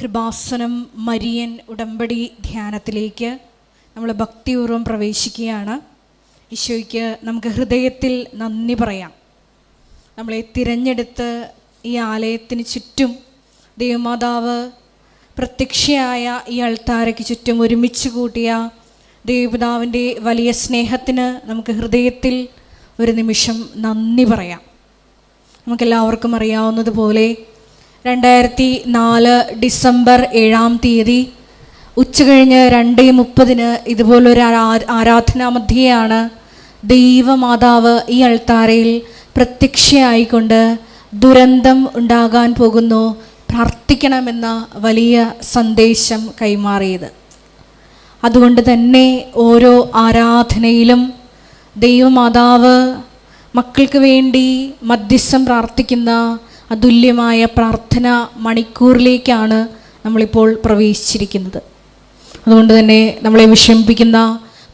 Kripasanam Marian ഉടമ്പടി ധ്യാനത്തിലേക്ക് നമ്മൾ ഭക്തിപൂർവം പ്രവേശിക്കുകയാണ്. ഈശോയ്ക്ക് നമുക്ക് ഹൃദയത്തിൽ നന്ദി പറയാം. നമ്മളെ തിരഞ്ഞെടുത്ത് ഈ ആലയത്തിന് ചുറ്റും ദൈവമാതാവ് പ്രത്യക്ഷയായ ഈ അൾത്താരയ്ക്ക് ചുറ്റും ഒരുമിച്ച് കൂട്ടിയ ദൈവപിതാവിന്റെ വലിയ സ്നേഹത്തിന് നമുക്ക് ഹൃദയത്തിൽ ഒരു നിമിഷം നന്ദി പറയാം. നമുക്കെല്ലാവർക്കും അറിയാവുന്നതുപോലെ രണ്ടായിരത്തി നാല് ഡിസംബർ ഏഴാം തീയതി ഉച്ചകഴിഞ്ഞ് രണ്ട് മുപ്പതിന് ഇതുപോലൊരു ആരാ- ആരാധനാ മധ്യയാണ് ദൈവമാതാവ് ഈ അൾത്താരയിൽ പ്രത്യക്ഷയായിക്കൊണ്ട് ദുരന്തം ഉണ്ടാകാൻ പോകുന്നു പ്രാർത്ഥിക്കണമെന്ന വലിയ സന്ദേശം കൈമാറിയത്. അതുകൊണ്ട് തന്നെ ഓരോ ആരാധനയിലും ദൈവമാതാവ് മക്കൾക്ക് വേണ്ടി മധ്യസ്ഥം പ്രാർത്ഥിക്കുന്ന അതുല്യമായ പ്രാർത്ഥന മണിക്കൂറിലേക്കാണ് നമ്മളിപ്പോൾ പ്രവേശിച്ചിരിക്കുന്നത്. അതുകൊണ്ട് തന്നെ നമ്മളെ വിഷമിപ്പിക്കുന്ന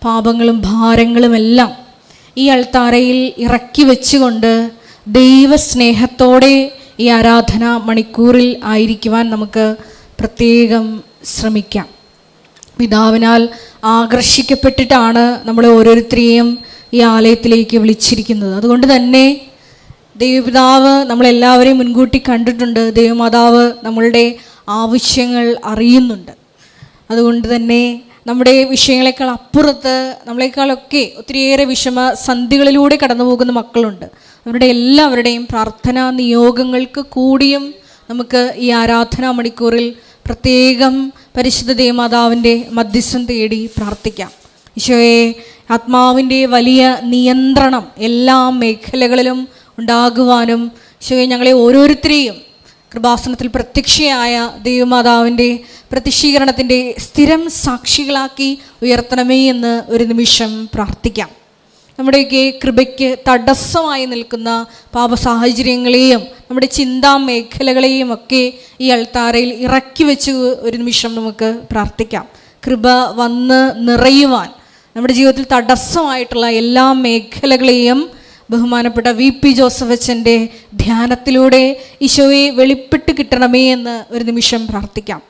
പാപങ്ങളും ഭാരങ്ങളുമെല്ലാം ഈ അൾത്താരയിൽ ഇറക്കി വെച്ചുകൊണ്ട് ദൈവസ്നേഹത്തോടെ ഈ ആരാധന മണിക്കൂറിൽ ആയിരിക്കുവാൻ നമുക്ക് പ്രത്യേകം ശ്രമിക്കാം. പിതാവിനാൽ ആകർഷിക്കപ്പെട്ടിട്ടാണ് നമ്മൾ ഓരോരുത്തരെയും ഈ ആലയത്തിലേക്ക് വിളിച്ചിരിക്കുന്നത്. അതുകൊണ്ട് തന്നെ ദൈവപിതാവ് നമ്മളെല്ലാവരെയും മുൻകൂട്ടി കണ്ടിട്ടുണ്ട്. ദൈവമാതാവ് നമ്മളുടെ ആവശ്യങ്ങൾ അറിയുന്നുണ്ട്. അതുകൊണ്ട് തന്നെ നമ്മുടെ വിഷയങ്ങളെക്കാൾ അപ്പുറത്ത് നമ്മളെക്കാളൊക്കെ ഒത്തിരിയേറെ വിഷമ സന്ധികളിലൂടെ കടന്നു പോകുന്ന മക്കളുണ്ട്. അവരുടെ എല്ലാവരുടെയും പ്രാർത്ഥനാ നിയോഗങ്ങൾക്ക് കൂടിയും നമുക്ക് ഈ ആരാധനാ മണിക്കൂറിൽ പ്രത്യേകം പരിശുദ്ധ ദേവമാതാവിന്റെ മധ്യസ്ഥം തേടി പ്രാർത്ഥിക്കാം. ഈശോയെ ആത്മാവിന്റെ വലിയ നിയന്ത്രണം എല്ലാ മേഖലകളിലും ഉണ്ടാകുവാനും ഈശോയെ ഞങ്ങളെ ഓരോരുത്തരെയും കൃപാസനത്തിൽ പ്രത്യക്ഷയായ ദൈവമാതാവിന്റെ പ്രതിഷീകരണത്തിന്റെ സ്ഥിരം സാക്ഷികളാക്കി ഉയർത്തണമേ എന്ന് ഒരു നിമിഷം പ്രാർത്ഥിക്കാം. നമ്മുടെയൊക്കെ കൃപയ്ക്ക് തടസ്സമായി നിൽക്കുന്ന പാപ സാഹചര്യങ്ങളെയും നമ്മുടെ ചിന്താ മേഖലകളെയും ഒക്കെ ഈ അൾത്താരയിൽ ഇറക്കി വെച്ച് ഒരു നിമിഷം നമുക്ക് പ്രാർത്ഥിക്കാം. കൃപ വന്ന് നിറയുവാൻ നമ്മുടെ ജീവിതത്തിൽ തടസ്സമായിട്ടുള്ള എല്ലാ മേഖലകളെയും ബഹുമാനപ്പെട്ട വി പി ജോസഫ് അച്ഛന്റെ ധ്യാനത്തിലൂടെ ഈശോയെ വെളിപ്പെട്ട് കിട്ടണമേ എന്ന് ഒരു നിമിഷം പ്രാർത്ഥിക്കാം.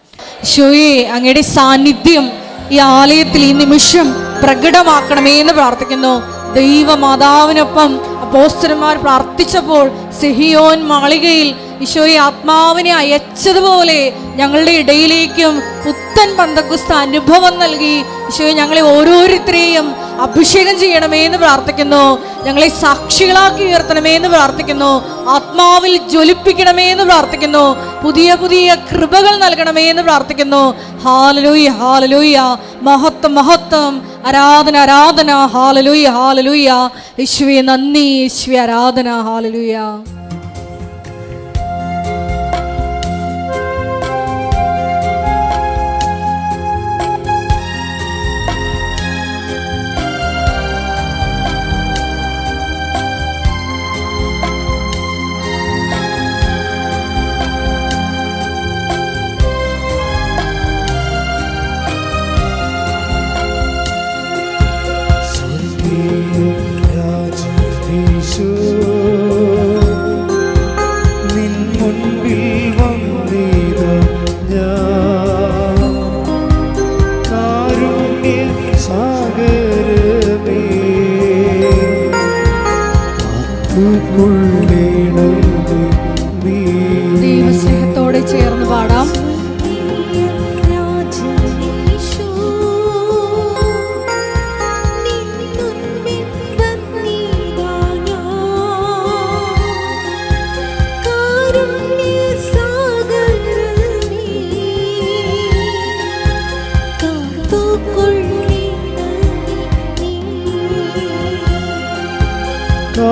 ഈശോയെ അങ്ങയുടെ സാന്നിധ്യം ഈ ആലയത്തിൽ ഈ നിമിഷം പ്രകടമാക്കണമേ എന്ന് പ്രാർത്ഥിക്കുന്നു. ദൈവമാതാവിനൊപ്പം അപ്പോസ്റ്റന്മാർ പ്രാർത്ഥിച്ചപ്പോൾ സിഹിയോൻ മാളികയിൽ ഈശോയെ ആത്മാവിനെ അയച്ചതുപോലെ ഞങ്ങളുടെ ഇടയിലേക്കും പുത്തൻ പന്തക്കുസ്ത അനുഭവം നൽകി. ഈശോയെ ഞങ്ങളെ ഓരോരുത്തരെയും അഭിഷേകം ചെയ്യണമേ എന്ന് പ്രാർത്ഥിക്കുന്നു. ഞങ്ങളെ സാക്ഷികളാക്കി ഉയർത്തണമേ എന്ന് പ്രാർത്ഥിക്കുന്നു. ആത്മാവിൽ ജ്വലിപ്പിക്കണമേ എന്ന് പ്രാർത്ഥിക്കുന്നു. പുതിയ പുതിയ കൃപകൾ നൽകണമേ എന്ന് പ്രാർത്ഥിക്കുന്നു. Hallelujah hallelujah. മഹത്വം മഹത്വം. ആരാധന ആരാധന. Hallelujah hallelujah. യേശുവെ നന്ദി യേശുവെ ആരാധന. ഹാലലൂയ.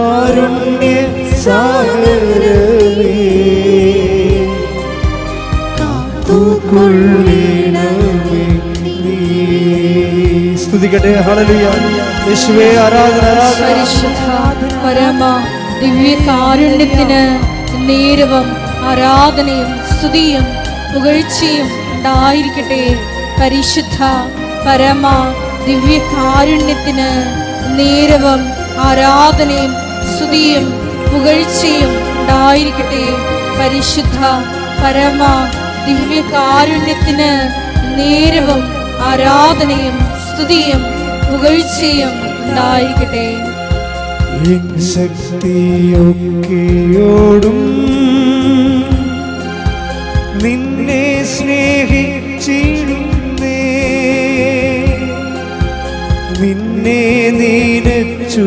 കാരുണ്യ സാഗരമേ. കാത്തുകൊള്ളണമേ നീ. സ്തുതിക്കട്ടെ. ഹല്ലേലൂയ. യേശുവേ ആരാധന പരമ ദിവ്യ കാരുണ്യത്തിന് നേരവും ആരാധനയും സ്തുതിയും പുകഴ്ചയും ഉണ്ടായിരിക്കട്ടെ. പരിശുദ്ധ പരമ ദിവ്യ കാരുണ്യത്തിന് നേരവും ആരാധനയും സ്തുതിയും പുകഴ്ചയും ഉണ്ടായിരിക്കട്ടെ. പരിശുദ്ധ പരമ ദിവ്യകാരുണ്യത്തിന് നേരവും ആരാധനയും സ്തുതിയും പുകഴ്ചയും ഉണ്ടായിരിക്കട്ടെ. ശക്തിയൊക്കെയോടും നിന്നെ സ്നേഹിച്ചിടുന്നേ. നിന്നെ നീനച്ചു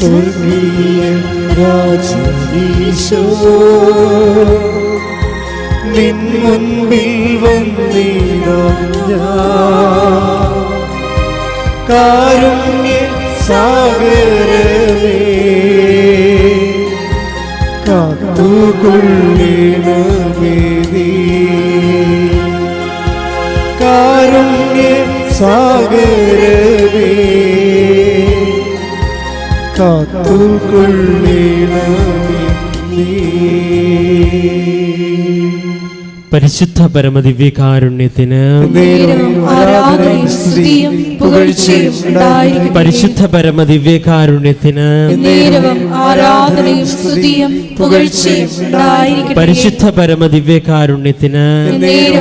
സ്വർഗീയ രാജീശോ നിൻ മുൻപിൽ വന്നിടാം ഞാൻ. കാരുണ്യ സാഗരമേ. കാത്തുകൊള്ളണമേ നീ. കാരുണ്യ സാഗരമേ. കാത്തുകൊള്ളണമേ നീ പരിശുദ്ധ പരമദിവ്യകാരുണ്യത്തിന് കാരുണ്യത്തിന് പരിശുദ്ധ പരമദിവ്യകാരുണ്യത്തിന് കാരുണ്യത്തിന് പരിശുദ്ധ പരമദിവ്യകാരുണ്യത്തിന് കാരുണ്യത്തിന്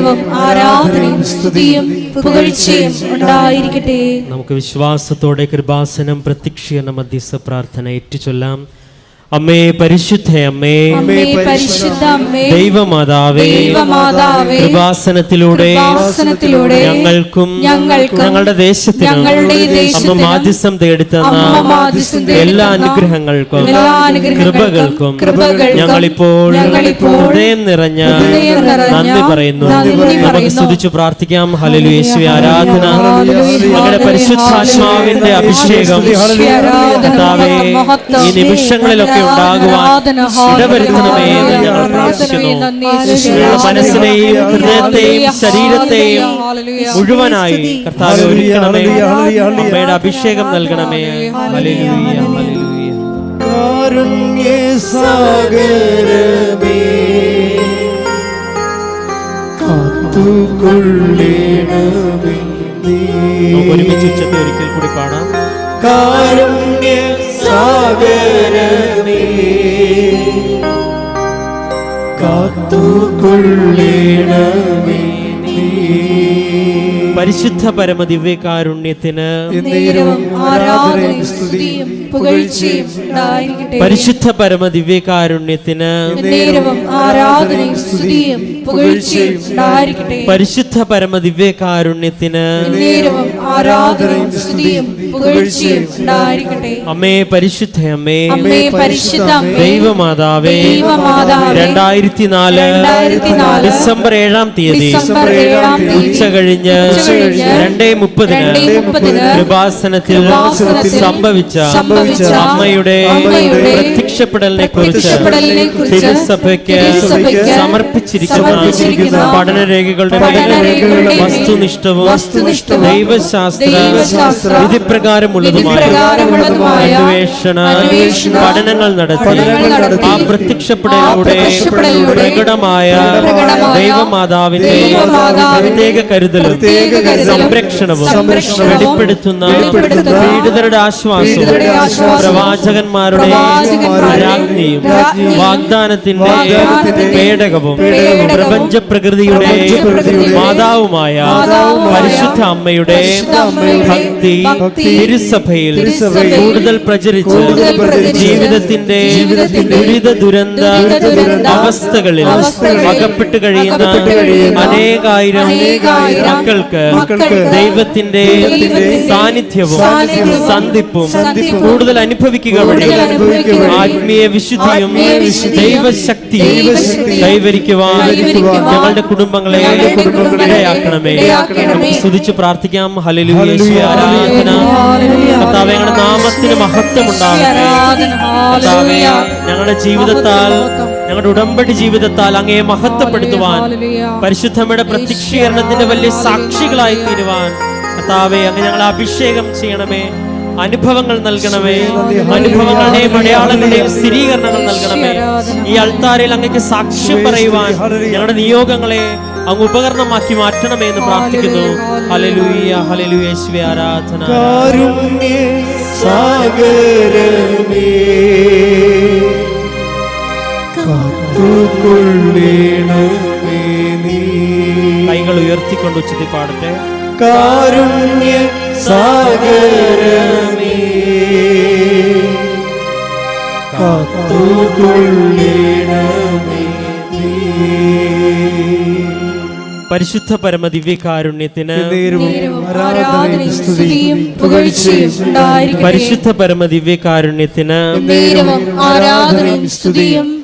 നമുക്ക് വിശ്വാസത്തോടെ കൃപാസനം പ്രത്യക്ഷീകരണ മധ്യസ്ഥ പ്രാർത്ഥന ഏറ്റുചൊല്ലാം. അമ്മേ പരിശുദ്ധ അമ്മേ. അമ്മേ പരിശുദ്ധ അമ്മേ. ദൈവമാതാവേ ദൈവമാതാവേ. കൃപാസനത്തിലൂടെ ഞങ്ങൾക്കും ഞങ്ങൾക്കും ഞങ്ങളുടെ ദേശത്തിനും അമ്മ മാധ്യസ്ഥം തേടിത്തന്ന എല്ലാ അനുഗ്രഹങ്ങൾക്കും കൃപകൾക്കും ഞങ്ങളിപ്പോൾ ഹൃദയം നിറഞ്ഞ നന്ദി പറയുന്നു. നന്ദി നമുക്ക് പറയുന്നു. സ്തുതിച്ചു പ്രാർത്ഥിക്കാം. ഹലലു യേശു ആരാധന ഞങ്ങളുടെ പരിശുദ്ധാത്മാവിന്റെ അഭിഷേകം. ഈ നിമിഷങ്ങളിലൊക്കെ ഉണ്ടാകുവാൻ ഇടവരുത്തണമേ എന്ന് ഞങ്ങൾ പ്രാർത്ഥിക്കുന്നു. മനസ്സിനെയും ഹൃദയത്തെയും ശരീരത്തെയും മുഴുവനായി കർത്താവ് ഒരുക്കണമേ. അമ്മയുടെ അഭിഷേകം നൽകണമേ. ഹല്ലേലൂയ ഹല്ലേലൂയ. കാരുണ്യ സാഗരമേ കാത്തുകൊള്ളണമേ. നീ നമുക്ക് ഒരുമിച്ച് ഉച്ചത്തെ ഒരിക്കൽ കൂടി പാടാം. കാരുണ്യ സാഗരമേ കാത്തുകൊള്ളണമേ നീ. പരിശുദ്ധ പരമ ദിവ്യകാരുണ്യത്തിന് ആരാധനയും സ്തുതിയും പുകഴ്ചയും ഉണ്ടായിരിക്കട്ടെ. പരിശുദ്ധ പരമ ദിവ്യകാരുണ്യത്തിന് ആരാധനയും സ്തുതിയും പുകഴ്ചയും ഉണ്ടായിരിക്കട്ടെ. പരിശുദ്ധ പരമ ദിവ്യകാരുണ്യത്തിന് ആരാധനയും സ്തുതിയും പുകഴ്ചയും ഉണ്ടായിരിക്കട്ടെ. അമ്മേ പരിശുദ്ധ അമ്മേ. അമ്മേ പരിശുദ്ധ അമ്മേ. ദൈവമാതാവേ. ദൈവമാതാവേ. രണ്ടായിരത്തി നാല് ഡിസംബർ ഏഴാം തീയതി ഉച്ച കഴിഞ്ഞ് രണ്ടേ മുപ്പതിന് കൃപാസനത്തിൽ സംഭവിച്ച അമ്മയുടെ പ്രത്യക്ഷപ്പെടലിനെ കുറിച്ച് തിരുസഭയ്ക്ക് സമർപ്പിച്ചിരിക്കുന്ന പഠനരേഖകളുടെ വസ്തുനിഷ്ഠവും ദൈവശാസ്ത്ര വിധിപ്രകാരമുള്ളതുമായ അന്വേഷണ പഠനങ്ങൾ നടത്തി ആ പ്രത്യക്ഷപ്പെടലിലൂടെ പ്രകടമായ ദൈവമാതാവിന്റെ പ്രത്യേക കരുതലും സംരക്ഷണവും വെളിപ്പെടുത്തുന്ന പീഡിതരുടെ ആശ്വാസവും പ്രവാചകന്മാരുടെ രാജ്ഞിയും വാഗ്ദാനത്തിന്റെ പേടകവും പ്രപഞ്ച പ്രകൃതിയുടെ മാതാവുമായ പരിശുദ്ധ അമ്മയുടെ ഭക്തി തിരുസഭയിൽ തിരുസഭയിൽ കൂടുതൽ പ്രചരിച്ച് ജീവിതത്തിന്റെ ജീവിതത്തിന്റെ ദുരിത ദുരന്ത അവസ്ഥകളിൽ അകപ്പെട്ട് കഴിയുന്ന അനേകായിരം മക്കൾക്ക് മക്കൾക്ക് ദൈവത്തിന്റെ സാന്നിധ്യവും സന്ധിപ്പും കൂടുതൽ അനുഭവിക്കുക വഴി ആത്മീയ വിശുദ്ധിയും ദൈവശക്തിയും കൈവരിക്കുവാൻ ഞങ്ങളുടെ കുടുംബങ്ങളെ ഇടയാക്കണമേ. സ്തുതിച്ച് പ്രാർത്ഥിക്കാം. ഹലലു ആരാധന. കർത്താവേ ഞങ്ങളുടെ നാമത്തിന് മഹത്വം ഉണ്ടാകട്ടെ. ഞങ്ങളുടെ ജീവിതത്താൽ ഞങ്ങളുടെ ഉടമ്പടി ജീവിതത്താൽ അങ്ങയെ മഹത്വപ്പെടുത്തുവാൻ പരിശുദ്ധമ്മയുടെ പ്രത്യക്ഷീകരണത്തിന്റെ വലിയ സാക്ഷികളായി തീരുവാൻ. കർത്താവെ അങ്ങ് ഞങ്ങളെ അഭിഷേകം ചെയ്യണമേ. അനുഭവങ്ങൾ നൽകണമേ. അനുഭവങ്ങളുടെയും അടയാളങ്ങളുടെയും സ്ഥിരീകരണങ്ങൾ നൽകണമേ. ഈ അൾത്താരയിൽ അങ്ങക്ക് സാക്ഷ്യം പറയുവാൻ ഞങ്ങളുടെ നിയോഗങ്ങളെ അങ്ങ് ഉപകരണമാക്കി മാറ്റണമേ എന്ന് പ്രാർത്ഥിക്കുന്നു. ഹലലൂയ ഹലലൂയ ആരാധന. സാഗരമേ. നീ. കൈകൾ ഉയർത്തിക്കൊണ്ട് ഉച്ചത്തിൽ പാടട്ടെ. കാരുണ്യ സാഗരമേ. കാത്തുകൊള്ളണമേ പരിശുദ്ധ പരമ ദിവ്യകാരുണ്യത്തിന് പരിശുദ്ധ പരമ ദിവ്യകാരുണ്യത്തിന് ആരാധനയും സ്തുതിയും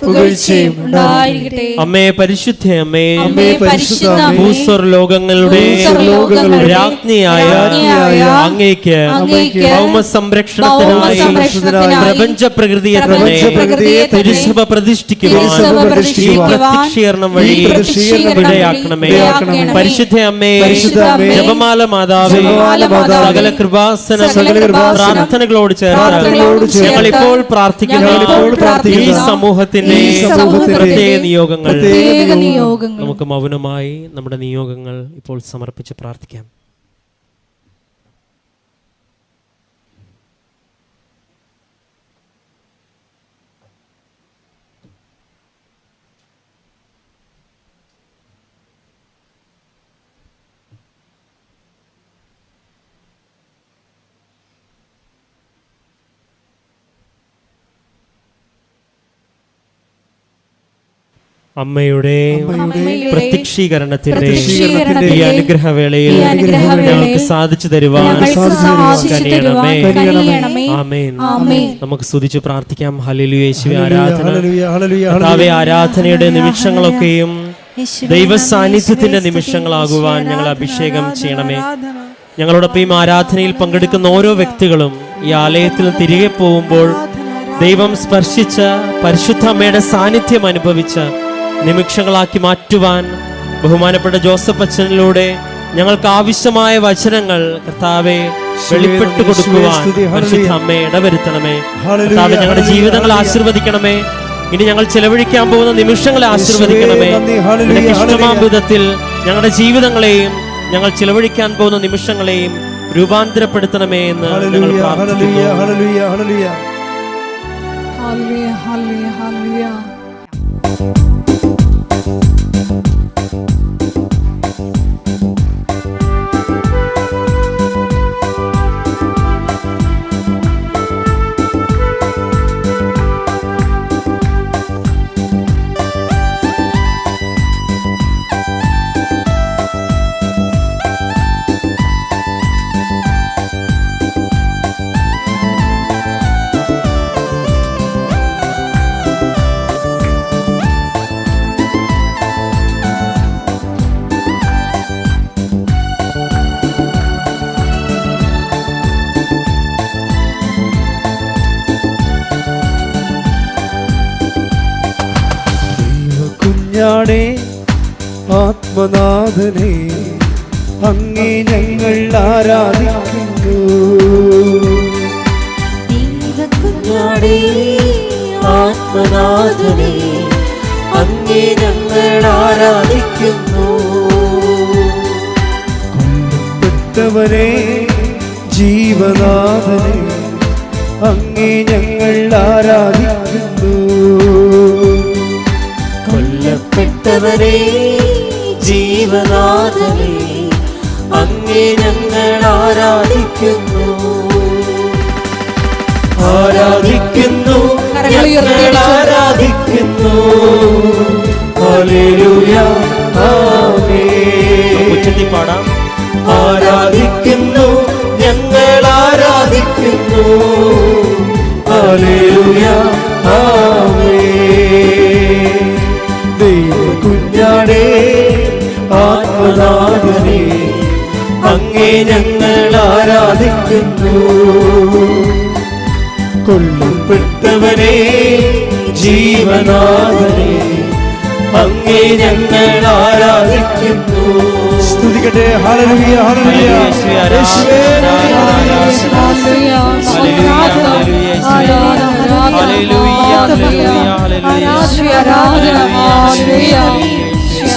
പുകഴ്ചയും ഉണ്ടായിരിക്കട്ടെ. അമ്മേ പരിശുദ്ധ അമ്മേ. അമ്മേ പരിശുദ്ധ ഭൂസ്വർ ലോകങ്ങളുടെ രാജ്ഞിയായ അങ്ങേക്ക് ഭൗമ സംരക്ഷണത്തിനായി ഭൗമസംരക്ഷണത്തിനായി പ്രപഞ്ച പ്രകൃതിയെ തന്നെ തിരുസഭ പ്രതിഷ്ഠിക്കുവാൻ വഴി ഇടയാക്കണമേ. പരിശുദ്ധ അമ്മേ. ജപമാല മാതാവേ. സകല കൃപാസന പ്രാർത്ഥനകളോട് ചേർന്ന് ഞങ്ങൾ ഇപ്പോൾ പ്രാർത്ഥിക്കുന്ന ഈ സമൂഹത്തിന്റെ പ്രത്യേക നിയോഗങ്ങൾ. പ്രത്യേക നിയോഗങ്ങൾ. നമുക്ക് മൗനമായി നമ്മുടെ നിയോഗങ്ങൾ ഇപ്പോൾ സമർപ്പിച്ച് പ്രാർത്ഥിക്കാം. അമ്മയുടെ പ്രത്യക്ഷീകരണത്തിന്റെ ഈ അനുഗ്രഹവേളയിൽ ഞങ്ങൾക്ക് സാധിച്ചു തരുവാൻ. നമുക്ക് സ്തുതിച്ചു പ്രാർത്ഥിക്കാം. ഹല്ലേലൂയ യേശുവേ ആരാധന. ആരാധനയുടെ നിമിഷങ്ങളൊക്കെയും ദൈവ സാന്നിധ്യത്തിന്റെ നിമിഷങ്ങളാകുവാൻ ഞങ്ങൾ അഭിഷേകം ചെയ്യണമേ. ഞങ്ങളോടൊപ്പം ഈ ആരാധനയിൽ പങ്കെടുക്കുന്ന ഓരോ വ്യക്തികളും ഈ ആലയത്തിൽ തിരികെ പോകുമ്പോൾ ദൈവം സ്പർശിച്ച പരിശുദ്ധ അമ്മയുടെ സാന്നിധ്യം അനുഭവിച്ച നിമിഷങ്ങളാക്കി മാറ്റുവാൻ ബഹുമാനപ്പെട്ട ജോസഫ് അച്ഛനിലൂടെ ഞങ്ങൾക്ക് ആവശ്യമായ വചനങ്ങൾ കർത്താവെ വെളിപ്പെട്ടു കൊടുക്കുവാൻ പരിശുദ്ധ അമ്മയെ ഇടവരുത്തണമേ. കർത്താവെ ഞങ്ങളുടെ ജീവിതങ്ങൾ ആശീർവദിക്കണമേ. ഇനി ഞങ്ങൾ ചെലവഴിക്കാൻ പോകുന്ന നിമിഷങ്ങളെ ആശീർവദിക്കണമേ. ഇഷ്ടമാം വിധത്തിൽ ഞങ്ങളുടെ ജീവിതങ്ങളെയും ഞങ്ങൾ ചെലവഴിക്കാൻ പോകുന്ന നിമിഷങ്ങളെയും രൂപാന്തരപ്പെടുത്തണമേ എന്ന് ഞങ്ങൾ ഹല്ലേലൂയ, ഹല്ലേലൂയ, പ്രാർത്ഥിക്കുന്നു ഹല്ലേലൂയ, ഹല്ലേലൂയ. ഹല്ലേലൂയ, ആത്മനാഥനെ അങ്ങേ ഞങ്ങൾ ആരാധിക്കുന്നു. ആത്മനാഥനെ അങ്ങേ ഞങ്ങൾ ആരാധിക്കുന്നു. കൊല്ലപ്പെട്ടവനെ ജീവനാഥനെ അങ്ങേ ഞങ്ങൾ ആരാധിക്കുന്നു. കൊല്ലപ്പെട്ടവരെ ജീവനാഥനെ അങ്ങേ ഞങ്ങൾ ആരാധിക്കുന്നു. ആരാധിക്കുന്നു ഞങ്ങൾ ആരാധിക്കുന്നു. പാടാം ആരാധിക്കുന്നു ഞങ്ങൾ ആരാധിക്കുന്നു. ഹല്ലേലൂയ ഞങ്ങൾ ആരാധിക്കുന്നു. കൊല്ലപ്പെട്ടവനെ ജീവനാഥനെ അങ്ങേ ഞങ്ങൾ ആരാധിക്കുന്നു. സ്തുതിക്കട്ടെ. ഹല്ലേലൂയ ഹല്ലേലൂയ. യേശുവേ,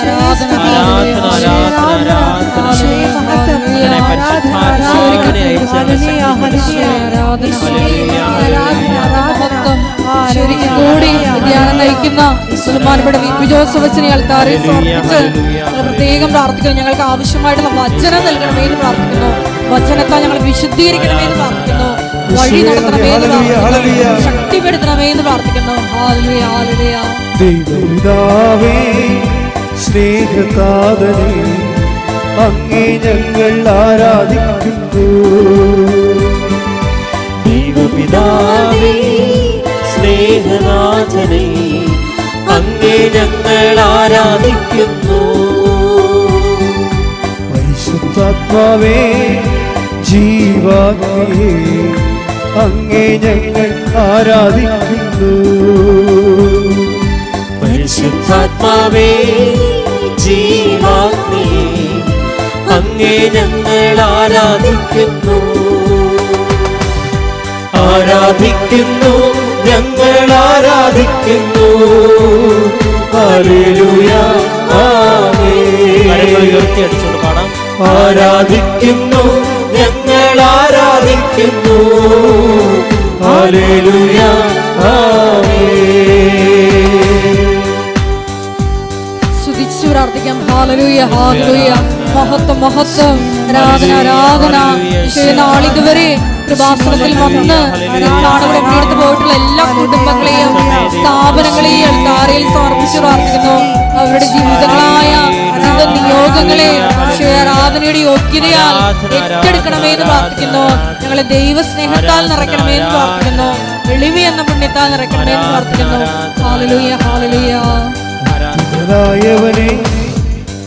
ആരാധന, ആരാധന, ആരാധന. കൂടി ധ്യാനം നയിക്കുന്ന ബഹുമാനപ്പെട്ട ആൾക്കാരെ സമർപ്പിച്ച് പ്രത്യേകം പ്രാർത്ഥിക്കുന്നു. ഞങ്ങൾക്ക് ആവശ്യമായിട്ടുള്ള വചനം നൽകണമേ എന്ന് പ്രാർത്ഥിക്കുന്നു. വചനത്താൽ ഞങ്ങൾ വിശുദ്ധീകരിക്കണമേ എന്ന് പ്രാർത്ഥിക്കുന്നു. വഴി നടത്തണമേ എന്ന് പ്രാർത്ഥിക്കുന്നു. ശക്തിപ്പെടുത്തണമേ എന്ന് പ്രാർത്ഥിക്കുന്നു. സ്നേഹതാതനെ അങ്ങേ ഞങ്ങൾ ആരാധിക്കുന്നു. ദൈവപിതാവേ സ്നേഹനാഥനെ അങ്ങേ ഞങ്ങൾ ആരാധിക്കുന്നു. പരിശുദ്ധാത്മാവേ ജീവാഗ്നിയെ അങ്ങേ ഞങ്ങൾ ആരാധിക്കുന്നു. പരിശുദ്ധാത്മാവേ ജീവാഗ്നിയെ അങ്ങേ ഞങ്ങൾ ആരാധിക്കുന്നു. ആരാധിക്കുന്നു ഞങ്ങൾ ആരാധിക്കുന്നു. പാടാം. ആരാധിക്കുന്നു ഞങ്ങൾ ആരാധിക്കുന്നു. ഹല്ലേലൂയ ആമേൻ. പ്രാർത്ഥിക്കാം. ഹാലലൂയ ഹാലലൂയ മഹത്വം മഹത്വം. ആരാധന ആരാധന. നാളിതുവരെ കൃപാസനത്തിൽ വന്ന് നാടുകളെ പണിയെടുത്ത് പോയിട്ടുള്ള എല്ലാ കുടുംബങ്ങളെയും സ്ഥാപനങ്ങളെയും കാരയിൽ സമർപ്പിച്ച് പ്രാർത്ഥിക്കുന്നു. അവരുടെ ജീവിതങ്ങളായ ജീവിത നിയോഗങ്ങളെ ആരാധനയുടെ യോഗ്യതയാൽ ഏറ്റെടുക്കണമേ പ്രാർത്ഥിക്കുന്നു. ഞങ്ങളെ ദൈവസ്നേഹത്താൽ നിറയ്ക്കണമേ എന്ന് പ്രാർത്ഥിക്കുന്നു. എളിമ എന്ന പുണ്യത്താൽ നിറയ്ക്കണമേ എന്ന് പ്രാർത്ഥിക്കുന്നു. ഹാലലൂയ ഹാലലൂയ ായവനെ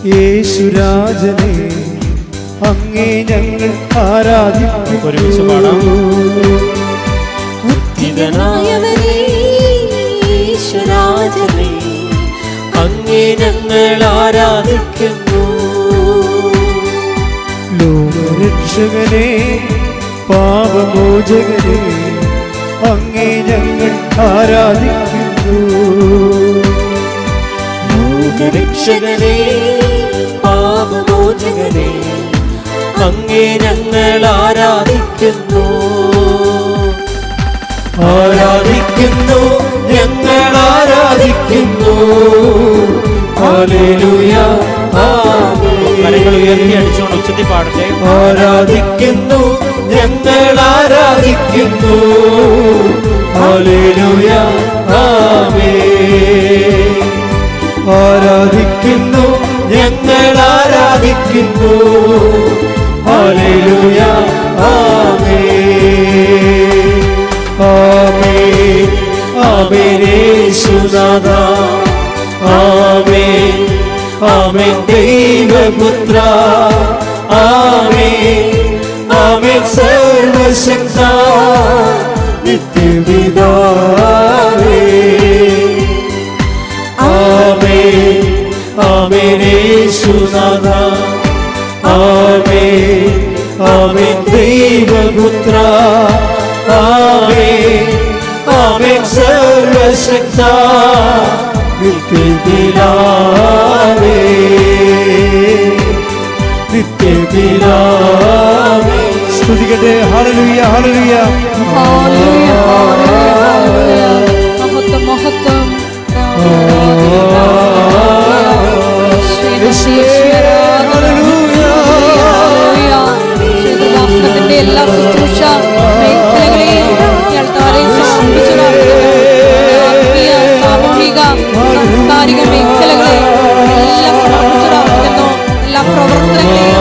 യേശുരാജനെ അങ്ങേ ഞങ്ങൾ ഒരുമിച്ച് പാടാം. ഉദ്ധിതനായവനേ, ഈശ്വരാജനേ, അങ്ങേ ഞങ്ങൾ ആരാധിക്കുന്നു. ലോകരക്ഷകനെ പാപമോചകനെ അങ്ങേ ഞങ്ങൾ ആരാധിക്കുന്നു. ലോകരക്ഷകനേ പാപമോചകനേ അങ്ങേ ഞങ്ങൾ ആരാധിക്കുന്നു. ആരാധിക്കുന്നു ഞങ്ങൾ ആരാധിക്കുന്നു. കരങ്ങൾ ഉയർത്തി അടിച്ചുകൊണ്ട് ഉച്ചത്തിൽ പാടട്ടെ. ആരാധിക്കുന്നു ഞങ്ങൾ ആരാധിക്കുന്നു. ഹല്ലേലൂയ ഞങ്ങൾ ആരാധിക്കുന്നു. ഹല്ലേലൂയ. ആമേ ആമേ ആമേ യേശുനാഥ. ആമേ ആമേ ദൈവപുത്ര. ആമേ ആമേ സർവശക്ത. നിത്യപിതാവേ. യേശുനാഥ. ആമേ ആമേ ദൈവപുത്ര. ആമേ ആമേ സർവശക്ത. നിത്യപിതാവേ. നിത്യപിതാവേ. സ്തുതിക്കട്ടെ. ഹല്ലേലൂയ. ഹല്ലേലൂയ. എല്ലാ ശുശ്രൂഷ മേഖലകളെയും ഇയാൾക്കാരെ സമർപ്പിച്ചു പ്രാർത്ഥിക്കുന്നു. ആത്മീയ, സാമൂഹിക സാംസ്കാരിക മേഖലകളെ എല്ലാം സമർപ്പിച്ചു എല്ലാ പ്രവർത്തനങ്ങളെയും